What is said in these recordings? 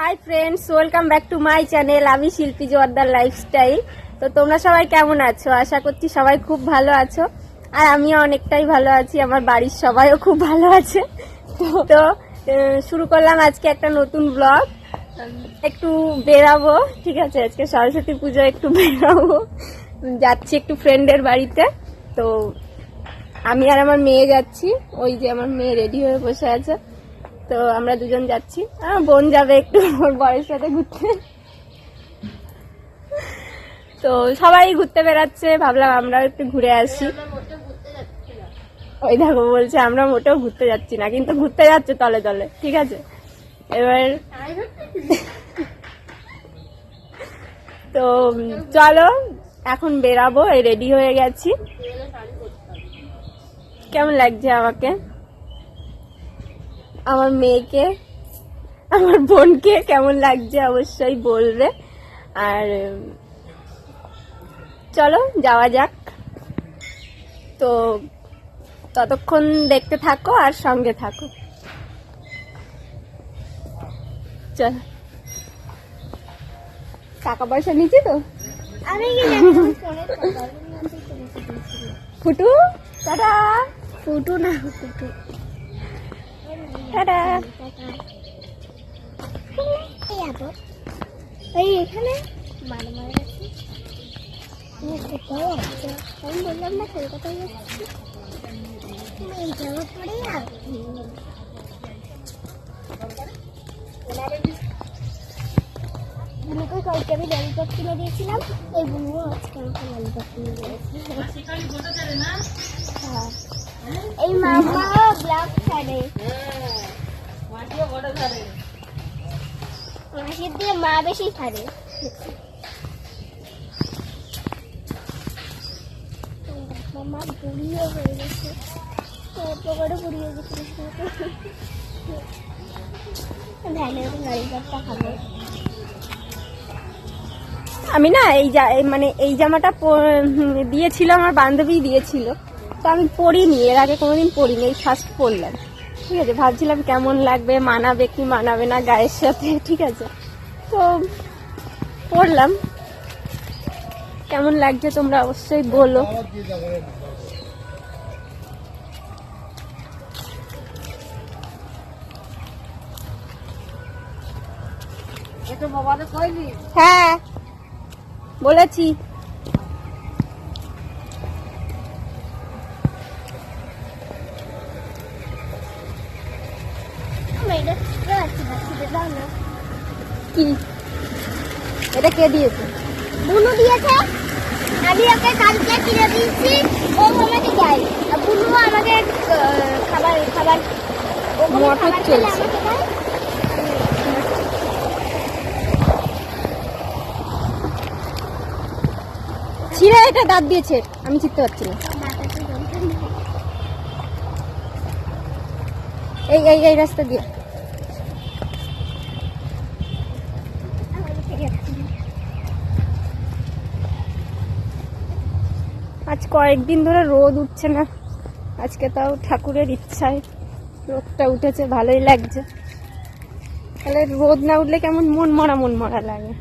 Hi friends welcome back to my channel আমি Shilpi Joardar lifestyle তো তোমরা সবাই কেমন আছো? আশা করছি সবাই খুব ভালো আছো। আর আমিও অনেকটাই ভালো আছি, আমার বাড়ির সবাইও খুব ভালো আছে। তো তো শুরু করলাম আজকে একটা নতুন ব্লগ একটু বেরাবো, ঠিক আছে? আজকে সরস্বতী পুজো, একটু বেরাবো। যাচ্ছি একটু ফ্রেন্ডের বাড়িতে। তো, আমি আর আমার মেয়ে যাচ্ছি। ওই যে আমার মেয়ে রেডি হয়ে বসে আছে। তো আমরা দুজন যাচ্ছি। আমার বোন যাবে একটু ওর বরের সাথে ঘুরতে। তো সবাই ঘুরতে বেড়াচ্ছে, ভাবলাম আমরাও একটু ঘুরে আসি। ওই দেখো, বলছে আমরা মোটেও ঘুরতে যাচ্ছি না, কিন্তু ঘুরতে যাচ্ছে তলে তলে, ঠিক আছে? এবার তো চলো, এখন বেরাবো রেডি হয়ে গেছি। কেমন লাগছে আমাকে? আমার মেয়েকে আমার বোনকে কেমন লাগছে অবশ্যই বলবে। আর চলো যাওয়া যাক। তো ততক্ষণ দেখতে থাকো আর সঙ্গে থাকো। চল। টাকা পয়সা নিচ্ছি তো? ফুটু? টাটা। ফুটু না ফুটু। টাটা এই এখানে? মারা মারা আছে আমি বললাম না কলকাতায় যাচ্ছি এই যাওয়ার পরে আর বুনুকে কালকে আমি ললিপপ কিনে দিয়েছিলাম এই বুনু আজকে আমাকে ললিপপ কিনে দিয়েছে হ্যাঁ। এই মামা ব্লগ ছাড়ে। মাসির মা বেশি ছাড়ে। মামা হয়ে গেছে। কত বড় বুড়ি হয়ে গেছে আমি না এই মানে এই জামাটা দিয়েছিল, আমার বান্ধবী দিয়েছিল। তো আমি পরিনি এর আগে কোনোদিন পরিনি এই ফার্স্ট পড়লাম। ঠিক আছে ভাবছিলাম কেমন লাগবে মানাবে কি মানাবে না গায়ের সাথে ঠিক আছে। তো পড়লাম। কেমন লাগছে তোমরা অবশ্যই বলো। হ্যাঁ বলেছি আমি এটা শিখতে পারছি না শিখে দাও না এটা কে দিয়েছে বুনু দিয়েছে আমি ওকে কালকে কিনে দিয়েছি ও আমাকে দেয় বুনু আমাকে খাবার খাবার মটর চলছে। ছিঁড়ে এটা দাঁত দিয়েছে আমি চিনতে পারছি না। এই এই এই রাস্তা দিয়ে আমার থেকে রাখছি। আজ কয়েকদিন ধরে রোদ উঠছে না। আজকে তাও ঠাকুরের ইচ্ছায় রোদটা উঠেছে, ভালোই লাগছে। তাহলে রোদ না উঠলে কেমন মন মরা মন মরা লাগে।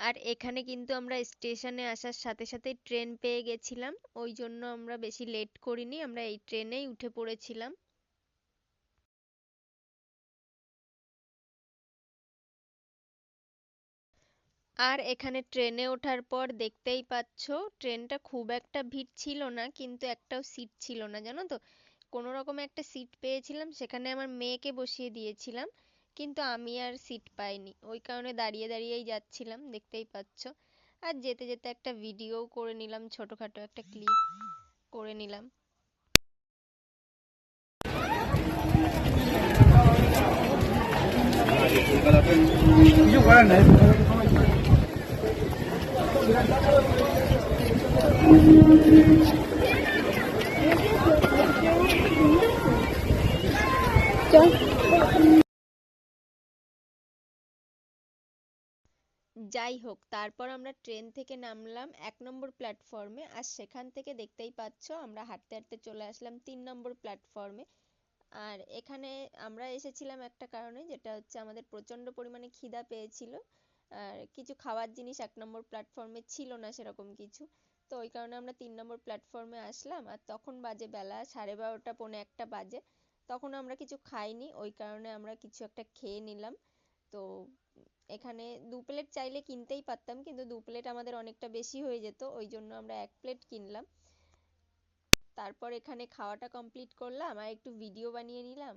আর এখানে কিন্তু আমরা স্টেশনে আসার সাথে সাথে ট্রেন পেয়ে গেছিলাম। ওই জন্য আমরা বেশি লেট করিনি, আমরা এই ট্রেনেই উঠে পড়েছিলাম। আর এখানে ট্রেনে ওঠার পর দেখতেই পাচ্ছ, ট্রেনটা খুব একটা ভিড় ছিল না, কিন্তু একটাও সিট ছিল না, জানো তো? কোনো রকমে একটা সিট পেয়েছিলাম, সেখানে আমার মেয়েকে বসিয়ে দিয়েছিলাম, কিন্তু আমি আর সিট পাইনি। ওই কারণে দাঁড়িয়ে দাঁড়িয়েই যাচ্ছিলাম, দেখতেই পাচ্ছ। আর যেতে যেতে একটা ভিডিও করে নিলাম, ছোটখাটো একটা ক্লিপ করে নিলাম। কিছু করার নাই। যাই হোক, তারপর আমরা ট্রেন থেকে নামলাম এক নম্বর প্ল্যাটফর্মে আর সেখান থেকে দেখতেই পাচ্ছ, আমরা হাঁটতে হাঁটতে চলে আসলাম তিন নম্বর প্ল্যাটফর্মে আর এখানে আমরা এসেছিলাম একটা কারণে, যেটা হচ্ছে আমাদের প্রচণ্ড পরিমাণে খিদা পেয়েছিল। আর কিছু খাওয়ার জিনিস এক নম্বর প্ল্যাটফর্মে ছিল না সেরকম কিছু। তো ওই কারণে আমরা তিন নম্বর প্ল্যাটফর্মে আসলাম। আর তখন বাজে বেলা, সাড়ে বারোটা, পৌনে একটা বাজে। তখন আমরা কিছু খাইনি, ওই কারণে আমরা কিছু একটা খেয়ে নিলাম। তো এখানে দু প্লেট চাইলে কিনতেই পারতাম, কিন্তু দু প্লেট আমাদের অনেকটা বেশি হয়ে যেত, ওই জন্য আমরা এক প্লেট কিনলাম। তারপর এখানে খাওয়াটা কমপ্লিট করলাম, আর একটু ভিডিও বানিয়ে নিলাম।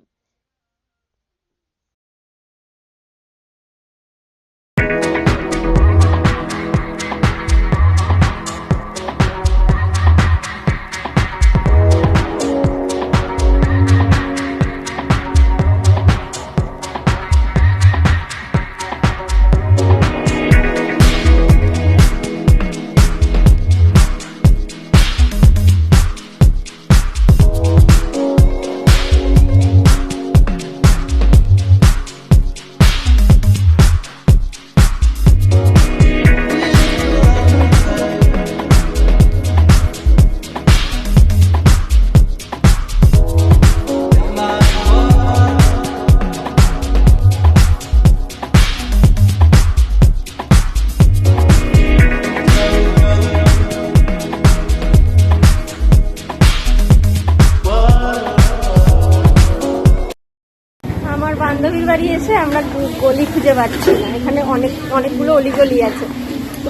গলি খুঁজে পাচ্ছি না। এখানে অনেক, অনেকগুলো অলিগলি আছে।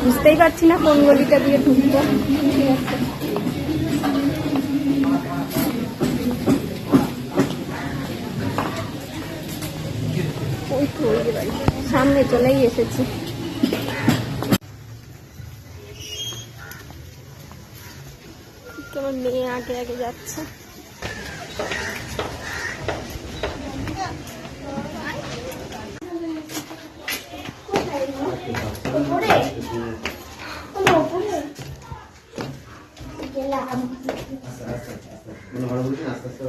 বুঝতেই পারছি না কোন গলিটা দিয়ে ঢুকবো। ঠিক আছে সামনে চলেই এসেছি। মেয়ে আগে আগে যাচ্ছে। কষ্ট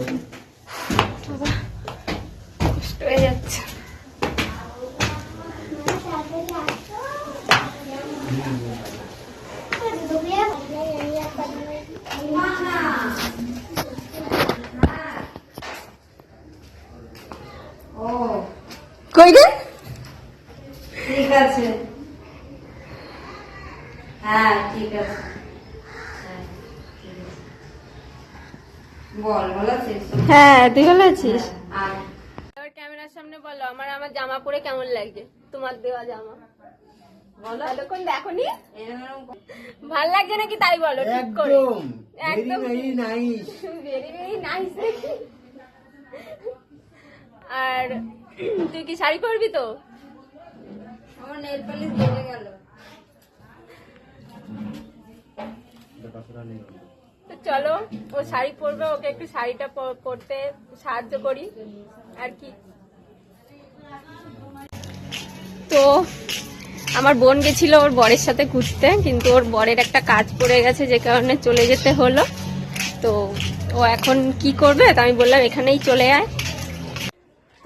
কই রে ঠিক আছে হ্যাঁ ঠিক আছে হ্যাঁ, ঠিক আছে। বল ভালো আছিস হ্যাঁ তুই ভালো আছিস? আর? এবার ক্যামেরার সামনে বলো আমার আমার জামা পরে কেমন লাগে তোমার দেওয়া জামা? ভালো লাগছে নাকি তাই বলো ঠিক করে। একদম। Very very nice very very nice দেখি। আর তুই কি শাড়ি পরবি তো? আমার নেল পালিশ গেল। তো চলো, ও শাড়ি পরবে, ওকে একটু শাড়িটা পরতে সাহায্য করি, আর কি। তো আমার বোন গেছিল ওর বরের সাথে ঘুরতে, কিন্তু ওর বরের একটা কাজ পড়ে গেছে, যে কারণে চলে যেতে হলো। তো ও এখন কি করবে, তো আমি বললাম, এখানেই চলে আয়।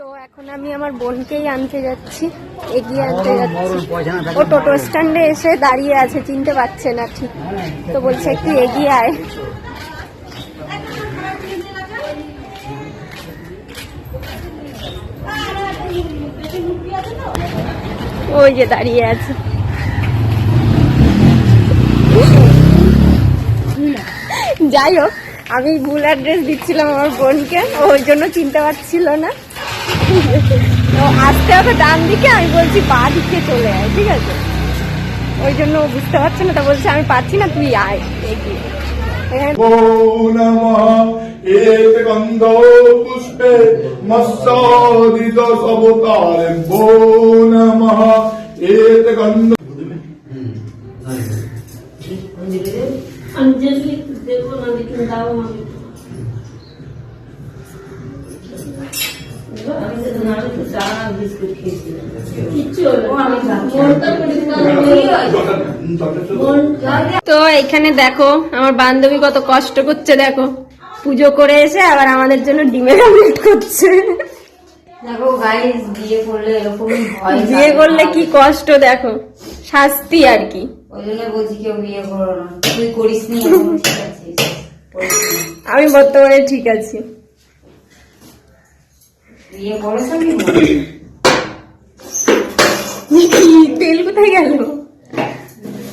তো এখন আমি আমার বোনকেই আনতে যাচ্ছি এগিয়ে আনতে যাচ্ছি। ও টোটো স্ট্যান্ডে এসে দাঁড়িয়ে আছে চিনতে পারছে না ঠিক। তো বলছে একটু এগিয়ে আয়। ওই যে দাঁড়িয়ে আছে। যাই হোক আমি ভুল অ্যাড্রেস দিচ্ছিলাম আমার বোনকে ওই জন্য চিনতে পারছিল না। আসতে হবে ডান দিকে আমি বলছি বা দিকে চলে আয় ঠিক আছে ওই জন্য বুঝতে পারছে না তা বলছে আমি পাচ্ছি না তুই আয় এগিয়ে একগন্ধ পুষ্পে মস্তাদিত সবতারে বো নমঃ একগন্ধ অঞ্জলি দেব না দিন তো তো চা বিস্কুট খেয়েছি কিচ্ছু হলো না। মনটা পরিষ্কার তো এখানে দেখো আমার বান্ধবী কত কষ্ট করছে দেখো। পুজো করে এসে আবার আমাদের জন্য ডিমের অমলেট করছে। দেখো গাইস বিয়ে করলে এরকমই হয় বিয়ে করলে কি কষ্ট দেখো। শাস্তি আর কি। ওই জন্য বলছি কেউ বিয়ে করো না। তুই করিস নি এখন ঠিক আছিস। করিস নি। আমি বর্তমানে ঠিক আছি। বিয়ে করেছ কি তেল কোথায় গেল?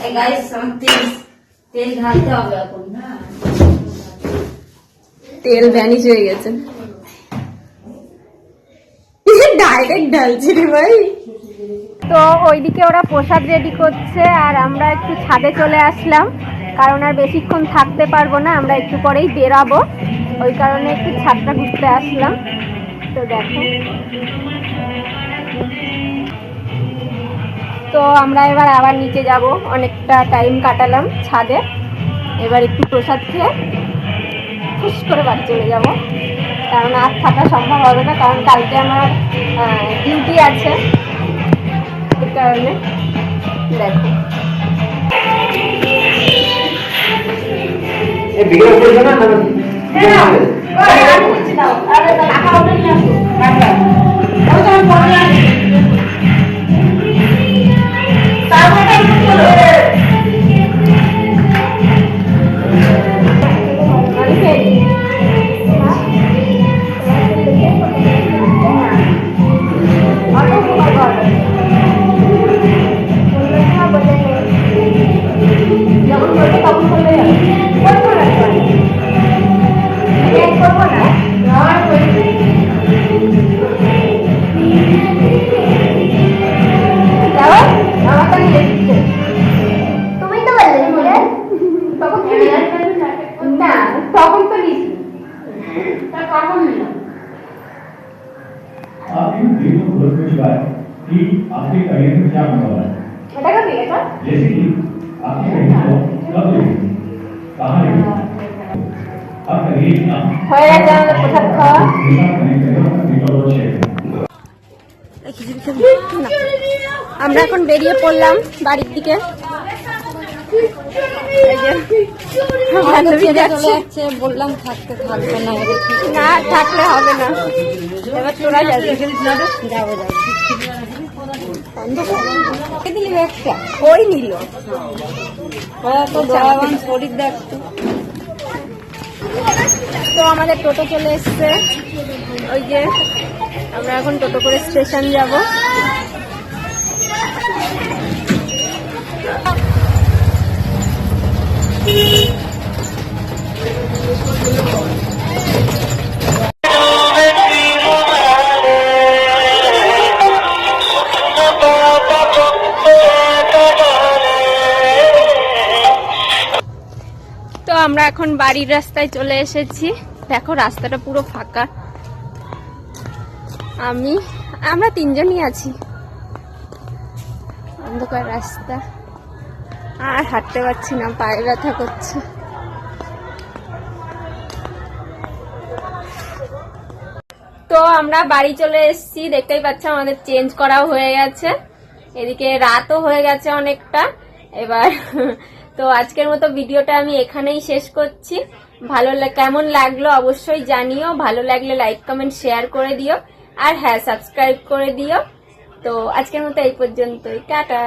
এই গাইস আমার তেল তেল হবে এখন না তেল ভ্যানিশ হয়ে গেছে। ডাইরেক্ট ঢালছে রে ভাই। তো ওইদিকে ওরা প্রসাদ রেডি করছে আর আমরা একটু ছাদে চলে আসলাম। কারণ আর বেশিক্ষণ থাকতে পারব না আমরা একটু পরেই বেরাবো। ওই কারণে একটু ছাদটা ঘুরতে আসলাম। তো দেখো তো আমরা এবার আবার নিচে যাব অনেকটা টাইম কাটালাম ছাদে এবার একটু প্রসাদ খেয়ে খুশ করে বাড়ি চলে যাব কারণ আর থাকা সম্ভব হবে না কারণ কালকে আমার ডিউটি আছে এই কারণে দেখো এ বিয়ে করছ না আমি হয়ে গেছে প্রসাদ খাওয়া আমরা এখন বেরিয়ে পড়লাম বাড়ির দিকে। বললাম থাকতে থাকবে না না থাকলে হবে না। এবার তোরা যাবি। যাব যাব। একটা ওই নিল? শরীর দেখতো তো আমাদের টোটো চলে এসছে। ওই যে আমরা এখন টোটো করে স্টেশন যাব। তো আমরা এখন বাড়ির রাস্তায় চলে এসেছি। দেখো, রাস্তাটা পুরো ফাঁকা। আমি, আমরা তিনজনই আছি। অন্ধকার রাস্তা। আর হাঁটতে পারছি না, পায়ে ব্যথা করছে। তো আমরা বাড়ি চলে এসেছি। দেখতেই পাচ্ছি, আমাদের চেঞ্জ করাও হয়ে গেছে। এদিকে রাতও হয়ে গেছে অনেকটা। এবার তো আজকের মতো ভিডিওটা আমি এখানেই শেষ করছি। ভালো কেমন লাগল অবশ্যই জানিও। ভালো লাগলে লাইক কমেন্ট শেয়ার করে দিও। আর হ্যাঁ সাবস্ক্রাইব করে দিও। তো আজকের মতো এই পর্যন্তই। টাটা।